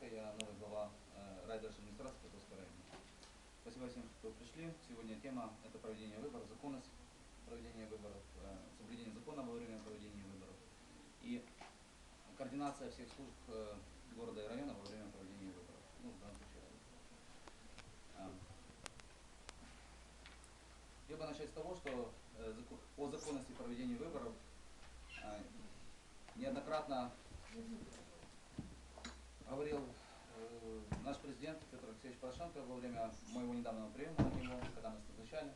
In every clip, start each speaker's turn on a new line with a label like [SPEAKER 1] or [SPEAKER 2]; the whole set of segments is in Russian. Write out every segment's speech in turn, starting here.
[SPEAKER 1] Порошенко, я новый глава э, райдержадминистрации Котовского района. Спасибо всем, что пришли. Сегодня тема – это проведение выборов, законность проведения выборов, э, соблюдение закона во время проведения выборов и координация всех служб э, города и района во время проведения выборов. Ну, в данном случае. Я бы начать с того, что о законности проведения выборов неоднократно Порошенко во время моего недавнего приема на него, когда нас назначали.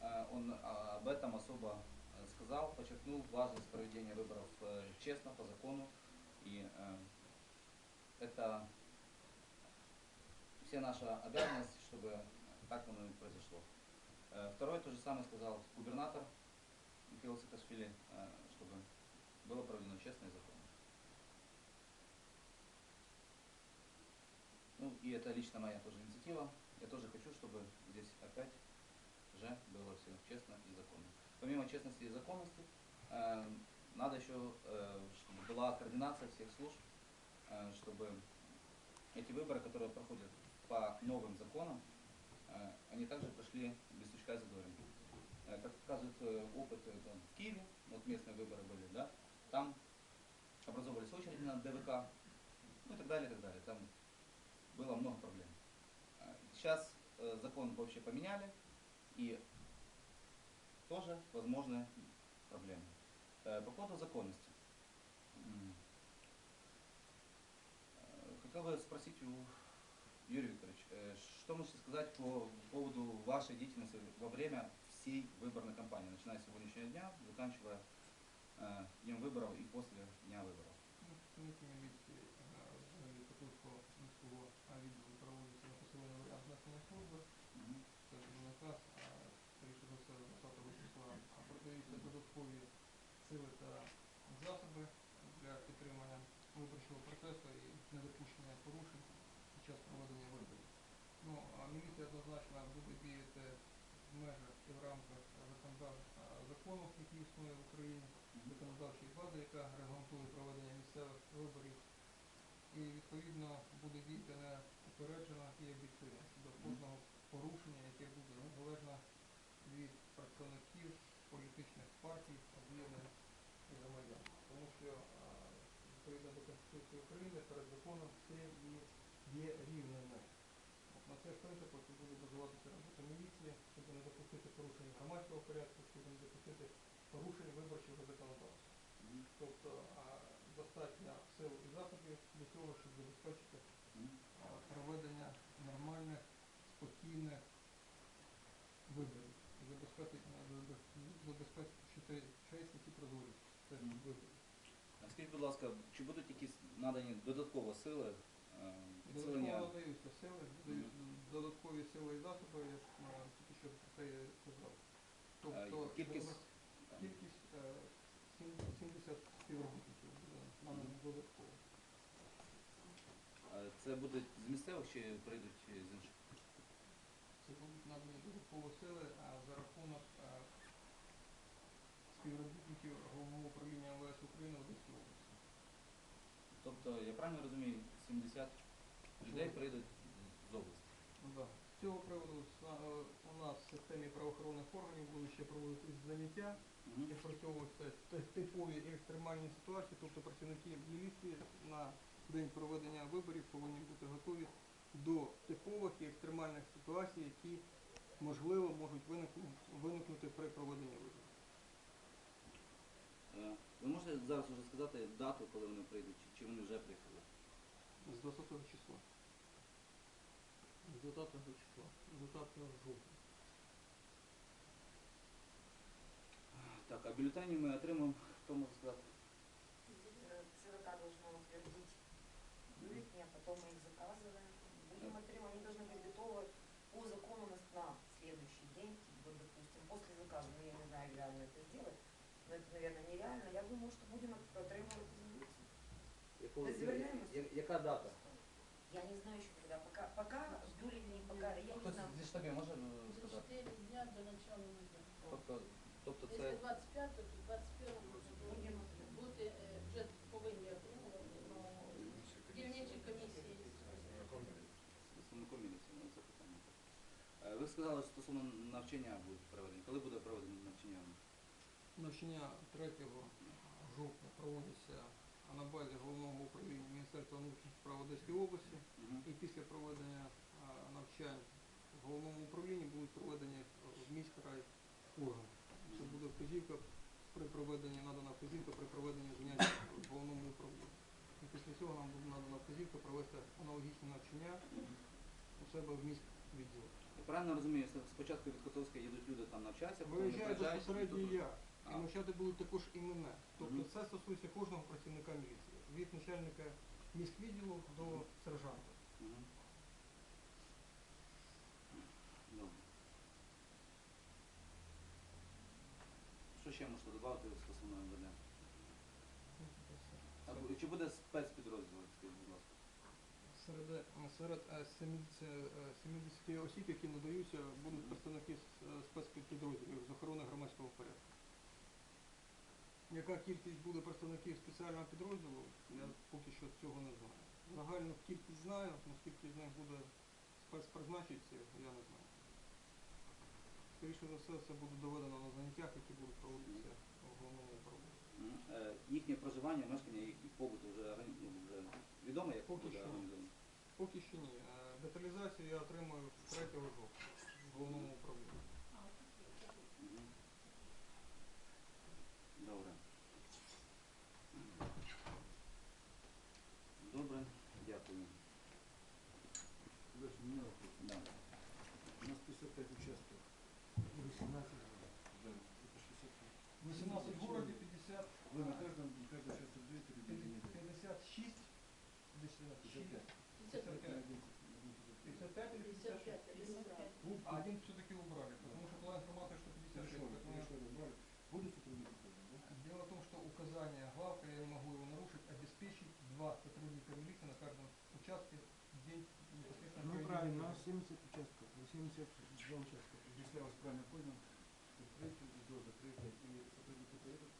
[SPEAKER 1] Э, он а, об этом особо э, сказал, подчеркнул важность проведения выборов э, честно, по закону. И это вся наша обязанность, чтобы так оно и произошло. Второе, то же самое сказал губернатор Михаил Саакашвили, чтобы было проведено честно и законно. Ну и это лично моя тоже инициатива. Я тоже хочу, чтобы здесь опять же было все честно и законно. Помимо честности и законности, э, надо еще, э, чтобы была координация всех служб, э, чтобы эти выборы, которые проходят по новым законам, э, они также прошли без сучка и задоринки. Э, Как показывает э, опыт э, там, в Киеве, вот местные выборы были, да, там образовывались очереди на ДВК, ну и так далее, и так далее. Там было много проблем. А, Сейчас э, закон вообще поменяли, и тоже возможны проблемы. Э, По поводу законности. М. Э, Хотел бы спросить у Юрия Викторович, э, что можете сказать по поводу вашей деятельности во время всей выборной кампании, начиная с сегодняшнего дня, заканчивая э, днем выборов и после дня выборов?
[SPEAKER 2] Ну, Сумітні місці Національної служби. Це вже наказ, а скоріше за все 20 числа а продаються додаткові сили та засоби для підтримання виборчого процесу і недопущення порушень під час проведення виборів. Ну, а міліція однозначно буде діяти в межах і в рамках закону, який існує в Україні законодавчої бази, яка регламентує проведення місцевих виборів, і відповідно буде діяти неупереджено і об'єктивно до кожного порушення, яке буде незалежно від представників політичних партій, об'єднань і громадян. Тому що відповідно до Конституції України перед законом всі є- рівними. От На цих принципах буде базуватися робота міліції, щоб не допустити порушення громадського порядку, щоб не допустити порушень виборчого законодавства. Тобто достатньо сил і засобів для того, щоб забезпечити
[SPEAKER 1] Мгм.
[SPEAKER 2] а, проведення нормальних, спокійних виборів. І Забезпечити, забезпечити чесність і прозорість цих
[SPEAKER 1] Мгм.
[SPEAKER 2] виборів.
[SPEAKER 1] А Скажіть, будь ласка, чи будуть якісь надані додатково сили, е,
[SPEAKER 2] Додатково надаються сили, додаткові сили і засоби, я ж е, тільки що про це і сказав. Тобто
[SPEAKER 1] Е, кількість?
[SPEAKER 2] забез- кількість е, сім- 70 співробітників буде надано додатково.
[SPEAKER 1] Е, Це будуть з місцевих чи прийдуть з інших?
[SPEAKER 2] Будуть надані додаткові сили за рахунок співробітників головного управління МВС України в Одеській області.
[SPEAKER 1] Тобто, я правильно розумію, 70 людей прийдуть з області.
[SPEAKER 2] Ну, да. З цього приводу е, у нас в системі правоохоронних органів будуть ще проводитись заняття,
[SPEAKER 1] Мгм.
[SPEAKER 2] і працьовуються типові екстремальні ситуації, тобто працівники міліції на день проведення виборів повинні бути готові до типових і екстремальних ситуацій, які можливо можуть виникнути, виникнути при проведенні виборів.
[SPEAKER 1] Е, Ви можете зараз вже сказати дату, коли вони прийдуть, чи, чи вони вже приїхали?
[SPEAKER 2] З 20 числа. З 20 числа. З 20 жовтня.
[SPEAKER 1] Так, а бюлетені ми отримаємо, хто може сказати?
[SPEAKER 3] готовы по закону на, на следующий день, вот, допустим, после заказа. Ну, я не знаю, как реально это сделать, но это, наверное, нереально. Я думаю, что будем от- отримывать резолюцию.
[SPEAKER 1] Якого-
[SPEAKER 3] Дозволяємо?
[SPEAKER 1] я- яка дата?
[SPEAKER 3] Я не знаю еще когда. Пока, пока бюллетени, пока, я не
[SPEAKER 1] Хтось
[SPEAKER 3] знаю.
[SPEAKER 1] зі штабів може е,
[SPEAKER 4] За
[SPEAKER 1] сказати?
[SPEAKER 4] 4 дня до начала виборів.
[SPEAKER 1] Тобто, тобто
[SPEAKER 4] Якщо
[SPEAKER 1] це
[SPEAKER 4] 25, то 21 може
[SPEAKER 1] Сказали, що стосовно навчання буде проведення. Коли буде проведено навчання?
[SPEAKER 2] Навчання 3 жовтня проводиться на базі головного управління Міністерства внутрішніх справ Одеської області.
[SPEAKER 1] Мгм.
[SPEAKER 2] І після проведення навчань в головному управлінні будуть проведені в міськрай органи. Це буде вказівка при проведенні, надана вказівка при проведенні занять в головному управлінні. І після цього нам буде надана вказівка провести аналогічні навчання у себе в міськвідділі.
[SPEAKER 1] Я правильно розумію, що спочатку від Котовської їдуть люди там навчатися, потім вони приїжджають,
[SPEAKER 2] безпосередньо
[SPEAKER 1] і тут-
[SPEAKER 2] я. І
[SPEAKER 1] А.
[SPEAKER 2] навчати будуть також і мене. Тобто
[SPEAKER 1] Мгм.
[SPEAKER 2] це стосується кожного працівника міліції. Від начальника міськвідділу до сержанта.
[SPEAKER 1] Мгм. Добре. Що ще можете додати стосовно МВД?
[SPEAKER 2] Ну, це все.
[SPEAKER 1] А бу- чи буде спецпідрозділ?
[SPEAKER 2] Серед, е, серед е, 70, е, 70 осіб, які надаються, будуть представники е, спецпідрозділів з охорони громадського порядку. Яка кількість буде представників спеціального підрозділу, я поки що цього не знаю. Загальну кількість знаю, наскільки з них буде спецпризначенців, я не знаю. Скоріше за все, це буде доведено на заняттях, які будуть проводитися в головному управлінні.
[SPEAKER 1] Е, Їхнє проживання, мешкання, їхній побут вже, ну, вже відомо, як
[SPEAKER 2] Поки
[SPEAKER 1] буде
[SPEAKER 2] що.
[SPEAKER 1] організовано?
[SPEAKER 2] Поки що ні. Е, Деталізацію я отримую 3 жовтня в головному управлінні.
[SPEAKER 1] Добре. Добре, дякую.
[SPEAKER 5] Дальше у меня вопрос.
[SPEAKER 1] Да.
[SPEAKER 5] У нас 55 участков. И 18 да, это 65.
[SPEAKER 2] 18 в городі, 50,
[SPEAKER 5] Вы на каждом,
[SPEAKER 2] что указание главка, я не могу его нарушить, обеспечить два сотрудника милиции на каждом участке в день непосредственно
[SPEAKER 6] Ну правильно, у нас 70 участков, ну, 72 участка.
[SPEAKER 5] Если я вас правильно понял, то третью до закрытия и сотрудники поедут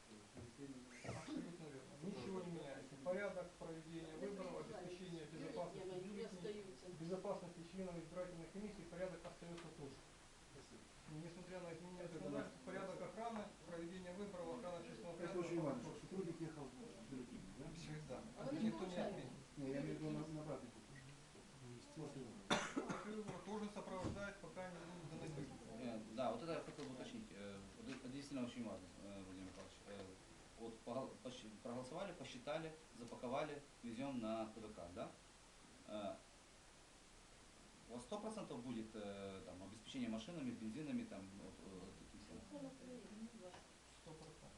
[SPEAKER 5] бюллетени.
[SPEAKER 2] Абсолютно верно. Ничего не меняется. Порядок проведения выборов, обеспечение безопасности
[SPEAKER 4] Бюллетени
[SPEAKER 2] бюллетеней,
[SPEAKER 4] остаются.
[SPEAKER 2] безопасности членов избирательных комиссий, порядок остается тот же.
[SPEAKER 5] Спасибо.
[SPEAKER 2] Несмотря на изменения
[SPEAKER 5] Это
[SPEAKER 2] законодательства, порядок охраны, проведения выборов, охрана общественного
[SPEAKER 5] Это
[SPEAKER 2] порядка.
[SPEAKER 5] очень важно,
[SPEAKER 2] остается
[SPEAKER 5] чтобы сотрудник ехал в бюллетени, да?
[SPEAKER 2] Всегда.
[SPEAKER 4] А
[SPEAKER 2] Это
[SPEAKER 4] вы не
[SPEAKER 2] никто не
[SPEAKER 4] получаете?
[SPEAKER 2] отменит.
[SPEAKER 5] Не, я имею в виду на, на обратный путь. После выборов.
[SPEAKER 2] После выборов тоже сопровождает, пока не будут даны бюллетени.
[SPEAKER 1] Э, Да, вот это я хотел бы уточнить. Э, вот Это действительно очень важно, э, Владимир Михайлович. Э, Вот погол- посчи- проголосовали, посчитали, запаковали, на ТВК, да? Э, У вас сто процентов будет э, там, обеспечение машинами, бензинами, там, вот, э, таким всем?
[SPEAKER 2] Сто процентов.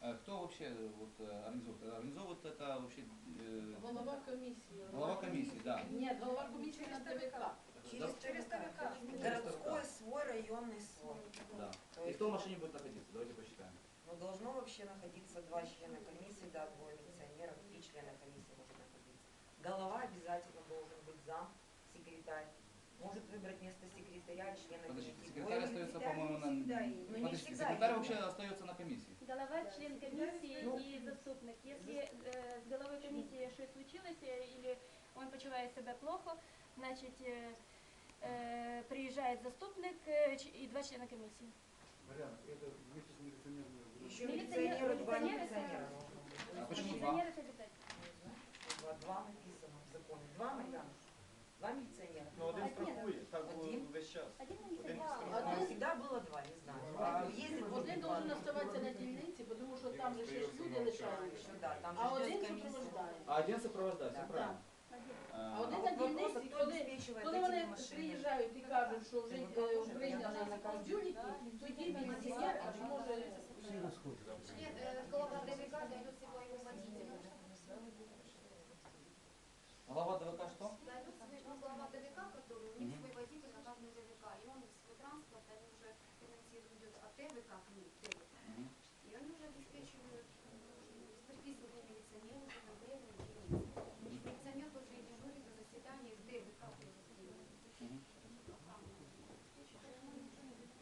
[SPEAKER 1] Э, Кто вообще вот, организовывает? Организовывает это вообще э,
[SPEAKER 4] Голова комиссии.
[SPEAKER 1] глава комиссии, да.
[SPEAKER 4] Нет, голова комиссии на ТВК.
[SPEAKER 3] Через ТВК. Городской свой, районный свой.
[SPEAKER 1] Да.
[SPEAKER 3] То
[SPEAKER 1] И кто в машине будет находиться? Давайте посчитаем.
[SPEAKER 3] Ну, должно вообще находиться два члена комиссии, да, двое члена комиссии может находиться. Голова обязательно должен быть зам, секретарь. Может выбрать место секретаря, члена
[SPEAKER 1] Подождите,
[SPEAKER 3] комиссии.
[SPEAKER 1] секретарь
[SPEAKER 3] Двое
[SPEAKER 1] остается,
[SPEAKER 3] секретарь
[SPEAKER 1] по-моему,
[SPEAKER 3] не
[SPEAKER 1] на...
[SPEAKER 3] всегда, и- ну, не
[SPEAKER 1] Подождите,
[SPEAKER 3] всегда,
[SPEAKER 1] секретарь
[SPEAKER 3] и-
[SPEAKER 1] вообще остается на комиссии.
[SPEAKER 7] Голова, член комісії
[SPEAKER 3] Ну,
[SPEAKER 7] і заступник. Якщо е, з головою комісії щось случилося, або він почуває себе плохо, значить е, е, приїжджає заступник е, ч- і два члени комісії.
[SPEAKER 5] Порядок. Это вместе с милиционерами. будут-
[SPEAKER 3] Еще
[SPEAKER 7] Милиционер-
[SPEAKER 3] милиционеры, два
[SPEAKER 7] милиционеры
[SPEAKER 3] милиционера
[SPEAKER 7] сразу.
[SPEAKER 3] должно быть.
[SPEAKER 1] А
[SPEAKER 3] То есть
[SPEAKER 1] почему
[SPEAKER 3] милиционер-
[SPEAKER 1] два?
[SPEAKER 3] Два, два написано в законе. Два, Марьяна? Два милиционера.
[SPEAKER 8] Ну, один
[SPEAKER 7] Один.
[SPEAKER 8] страхує, так було
[SPEAKER 3] Один.
[SPEAKER 8] весь час.
[SPEAKER 7] Один
[SPEAKER 8] Один
[SPEAKER 7] міліціонер.
[SPEAKER 3] А,
[SPEAKER 4] Один-
[SPEAKER 3] всегда было два, не знаю. А ездит
[SPEAKER 4] Один
[SPEAKER 3] возле
[SPEAKER 4] должен
[SPEAKER 3] два.
[SPEAKER 4] оставаться на дільниці, тому що там же ще ж люди лишаються.
[SPEAKER 3] Что да, там же
[SPEAKER 4] А
[SPEAKER 3] ждет
[SPEAKER 4] один
[SPEAKER 3] комиссия.
[SPEAKER 4] супроводжає.
[SPEAKER 1] А один сопровождает, все
[SPEAKER 3] Да.
[SPEAKER 1] правильно.
[SPEAKER 7] Один.
[SPEAKER 1] А,
[SPEAKER 4] А один
[SPEAKER 3] А
[SPEAKER 4] на
[SPEAKER 3] вот вопрос,
[SPEAKER 4] дільниці,
[SPEAKER 3] кто
[SPEAKER 4] коли,
[SPEAKER 3] обеспечивает
[SPEAKER 4] коли
[SPEAKER 3] эти
[SPEAKER 4] вони
[SPEAKER 3] машины?
[SPEAKER 4] приїжджають і кажуть, що вже
[SPEAKER 3] Це
[SPEAKER 4] е,
[SPEAKER 3] ви
[SPEAKER 4] прийняли
[SPEAKER 3] кажете,
[SPEAKER 4] в бюлеті, тоді міліціонер може
[SPEAKER 6] Все расходятся.
[SPEAKER 9] Член э, глава ДВК дает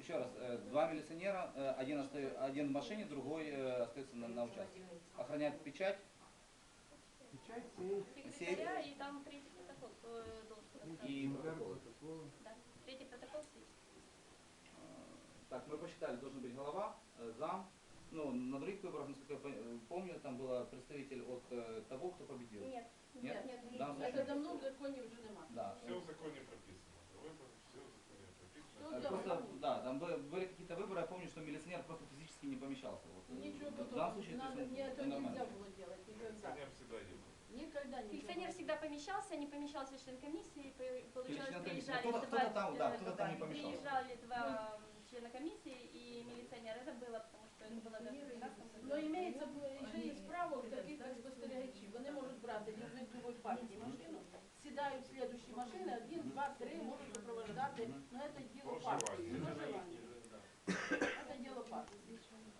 [SPEAKER 1] Еще раз, э, два милиционера, э, один, оста- один в машине, другой э, остается на, на участке. Охраняет печать.
[SPEAKER 6] Печать, сейф,
[SPEAKER 7] Секретаря і там третій протокол е, должен
[SPEAKER 1] І
[SPEAKER 7] поставити.
[SPEAKER 1] протокол.
[SPEAKER 6] протоколы.
[SPEAKER 7] Да. Третій протокол свій.
[SPEAKER 1] так, мы посчитали, должен быть голова, э, зам. Ну, на других выборах, насколько я пон- э, помню, там был представитель от э, того, кто победил.
[SPEAKER 7] Нет.
[SPEAKER 1] Нет?
[SPEAKER 4] Нет,
[SPEAKER 1] В данном
[SPEAKER 4] це
[SPEAKER 1] случае-
[SPEAKER 4] давно в законі вже нема.
[SPEAKER 1] Да.
[SPEAKER 8] Все в законе прописано.
[SPEAKER 1] Просто,
[SPEAKER 4] правильно.
[SPEAKER 1] да, там были, были какие-то выборы, я помню, что милиционер просто физически не помещался. Вот. э,
[SPEAKER 4] Ничего
[SPEAKER 1] в
[SPEAKER 4] потом,
[SPEAKER 1] данном случае
[SPEAKER 4] надо,
[SPEAKER 1] то есть,
[SPEAKER 4] мне
[SPEAKER 1] он-
[SPEAKER 4] это
[SPEAKER 1] он
[SPEAKER 4] нельзя
[SPEAKER 1] нормально.
[SPEAKER 4] было делать никогда.
[SPEAKER 8] Милиционер всегда ехал.
[SPEAKER 4] Никогда не
[SPEAKER 7] Милиционер всегда помещался, не помещался член комиссии, по- получалось,
[SPEAKER 1] член комиссии.
[SPEAKER 7] приезжали
[SPEAKER 1] Кто-то-
[SPEAKER 7] два,
[SPEAKER 1] кто-то там, да,
[SPEAKER 7] э,
[SPEAKER 1] кто-то там не помещался.
[SPEAKER 7] приезжали два м, члена комиссии и милиционер. Это было, потому что это было даже в 12 году.
[SPEAKER 4] Но імеється, ще є справок таких як спостерігачів. Вони можуть брати від другої партії машину, сідають в слідущі машини, один, два, три, можуть супровождати. Ну, це діло
[SPEAKER 8] По
[SPEAKER 4] партії.
[SPEAKER 8] желанию.
[SPEAKER 4] Проживання. Це діло партії.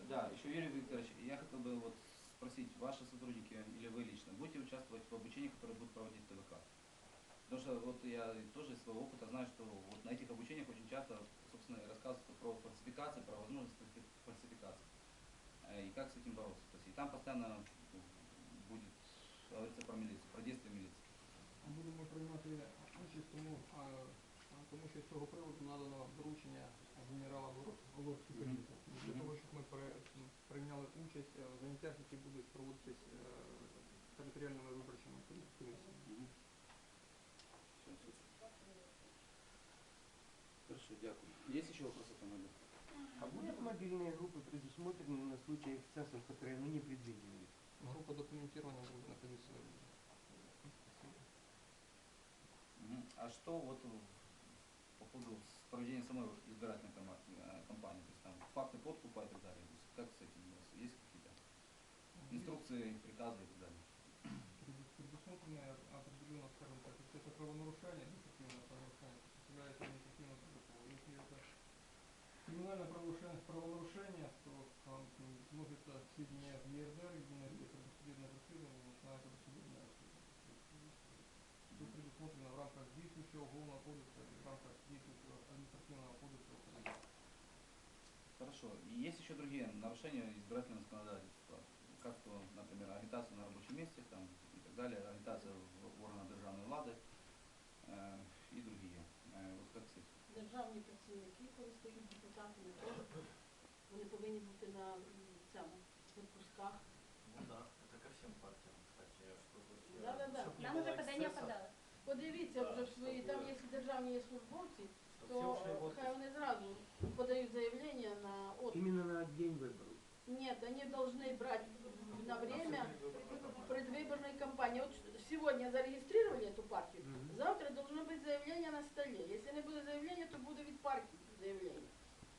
[SPEAKER 1] Да, еще Юрий Викторович, я хотел бы вот спросить, ваши сотрудники или вы лично будете участвовать в обучении, которое будет проводить ТВК? Потому что вот я тоже из своего опыта знаю, что вот на этих обучениях очень часто, собственно, и рассказывается про фальсификации, про возможность фальси- фальсификации. Э, И как с этим бороться. То есть и там постоянно ну, будет говориться про милицию, про действия милиции.
[SPEAKER 2] Будемо приймати участь, тому, а, а, тому що з цього приводу надано доручення генерала Володської комісії для
[SPEAKER 1] Мгм.
[SPEAKER 2] того, щоб ми при- м, прийняли участь е, в заняттях, які будуть проводитись е, територіальними виборчими комісіями.
[SPEAKER 1] Всё, супер. Хорошо, дякую. Есть еще вопросы по моему?
[SPEAKER 6] А будут мобильные группы предусмотрены на случай эксцессов, которые ну, не предвидели?
[SPEAKER 2] Група документування буде знаходитися
[SPEAKER 1] Мгм. А что вот в- по поводу проведения самой избирательной э, кампании, то есть там факты подкупа и так далее, то есть как с этим у вас есть какие-то инструкции, приказы и так далее?
[SPEAKER 2] Пред- предусмотрены определенно, скажем так, если это правонарушение, административное правонарушение, то составляется административный протокол. Если это криминальное правонарушение, правонарушение то там вносится сведения в ЕРДР, расследований, и начинается досудебное расследование. То есть, Все предусмотрено в рамках действующего уголовного кодекса и в рамках действующего административного кодекса Украины.
[SPEAKER 1] Хорошо. И есть еще другие нарушения избирательного законодательства, как то, например, агитация на рабочем месте там, и так далее, агитация в органах державной влады э, и другие. Э, вот как с этим?
[SPEAKER 4] Державні працівники, коли стають депутатами, теж вони повинні бути на м, цьому відпусках.
[SPEAKER 10] Ну да, это ко всем партиям, кстати, чтобы все...
[SPEAKER 4] Да-да-да.
[SPEAKER 10] чтоб не
[SPEAKER 7] Нам
[SPEAKER 10] было
[SPEAKER 7] уже подание
[SPEAKER 10] эксцессов,
[SPEAKER 7] подалось.
[SPEAKER 4] Подивіться вже в свої, там
[SPEAKER 10] Щоб-
[SPEAKER 4] якщо державні є службовці,
[SPEAKER 10] чтоб
[SPEAKER 4] то
[SPEAKER 10] все ушли в
[SPEAKER 4] е,
[SPEAKER 10] отпуск.
[SPEAKER 4] хай вони зразу подають заявлення на отпуск.
[SPEAKER 6] Именно на день выборов.
[SPEAKER 4] Нет, они должны брать на время предвыборной кампании. Вот сегодня зарегистрировали эту партию,
[SPEAKER 6] Мгм.
[SPEAKER 4] завтра должно быть заявление на столе. Если не буде заявлення, то буде від партії заявлення.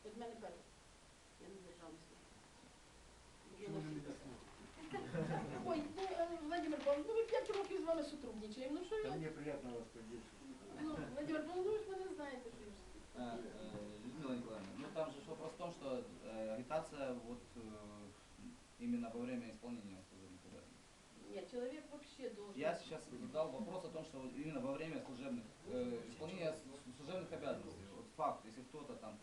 [SPEAKER 4] От мене перше. Я не державний
[SPEAKER 6] Почему же не
[SPEAKER 4] службовець. Вами сотрудничаємо. Ну що
[SPEAKER 6] Да
[SPEAKER 4] я?
[SPEAKER 6] мне приятно вас поддерживать.
[SPEAKER 4] Ну, Владимир Павлович, ви не знаєте, що ж.
[SPEAKER 1] Э, э, Людмила Николаевна, ну там же вопрос в том, что э, агитация вот э, именно во время исполнения служебных обязанностей.
[SPEAKER 4] Нет, человек вообще должен...
[SPEAKER 1] Я сейчас задал вопрос о том, что вот именно во время служебных э, исполнения с- служебных обязанностей, вот факт, если кто-то там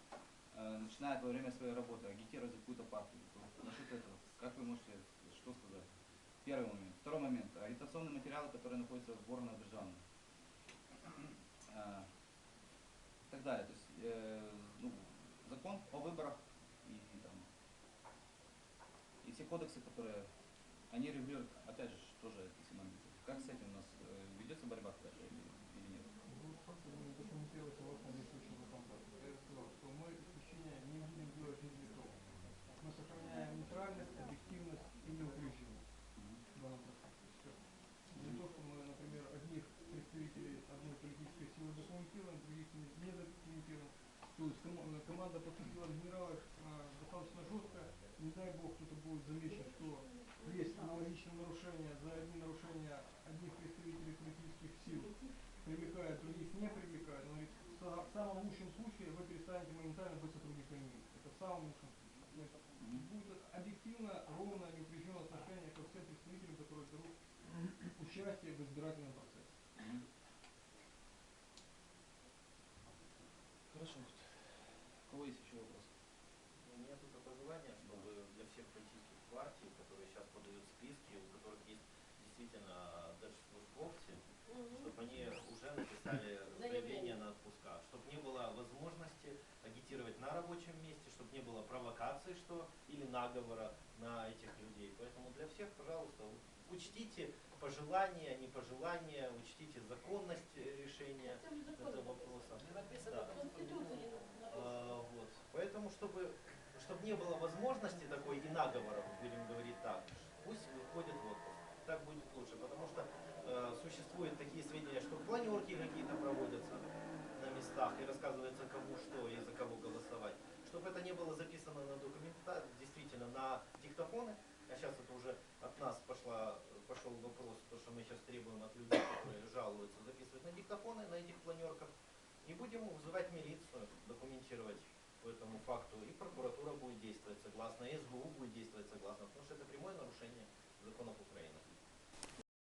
[SPEAKER 1] э, начинает во время своей работы агитировать за какую-то партию, то насчет этого, как вы можете что сказать? Первый момент. Второй момент. Агитационные материалы, которые находятся в органах державных. Э, и так далее. То есть э, ну, закон о выборах и, там, и все кодексы, которые они регулируют, опять же, тоже эти моменты. Как с этим у нас э, ведется борьба какая-то или, или нет?
[SPEAKER 2] Я сказал, что мы исключения не будем делать. Мы сохраняем нейтральность, объективность и неуклюживость в данном процессе. Все. Не то, что мы, например, одних представителей одной политической силы документируем, других не, документируем. То есть э, команда поступила генерала э, достаточно жестко. Не дай бог, кто-то будет замечен, что есть аналогичные нарушения, за одни нарушения одних представителей политических сил привлекают, других не привлекают. Он говорит, в са- в самом лучшем случае вы перестанете моментально быть сотрудниками. Это в самом лучшем случае. Будет объективно, ровно, неупрежденное отношение ко всем представителям, которые берут участие в избирательном процессе.
[SPEAKER 1] Мгм. Хорошо. У кого есть еще вопросы?
[SPEAKER 10] У меня только пожелание, чтобы для всех политических партий, которые сейчас подают списки, у которых есть действительно держслужбовцы, чтобы они уже написали заявление на отпуска, чтобы не было возможности агитировать на рабочем месте, чтобы угрозы, что или наговора на этих людей. Поэтому для всех, пожалуйста, учтите пожелания, непожелания, учтите законность э, решения
[SPEAKER 4] не
[SPEAKER 10] этого вопроса. Да.
[SPEAKER 4] В
[SPEAKER 10] А, вот. Поэтому, чтобы, чтобы не было возможности такой и наговоров, будем говорить так, пусть выходит в отпуск. Так будет лучше, потому что э, существуют такие сведения, что планерки какие-то проводятся на местах и рассказывается кому что и за кого голосовать. Чтобы это не было записано на документа, действительно на диктофоны, а сейчас это уже от нас пошла, пошел вопрос, то, что мы сейчас требуем от людей, которые жалуются, записывать на диктофоны на этих планерках. И будем вызывать милицию, документировать по этому факту. И прокуратура будет действовать согласно, и СБУ будет действовать согласно, потому что это прямое нарушение закона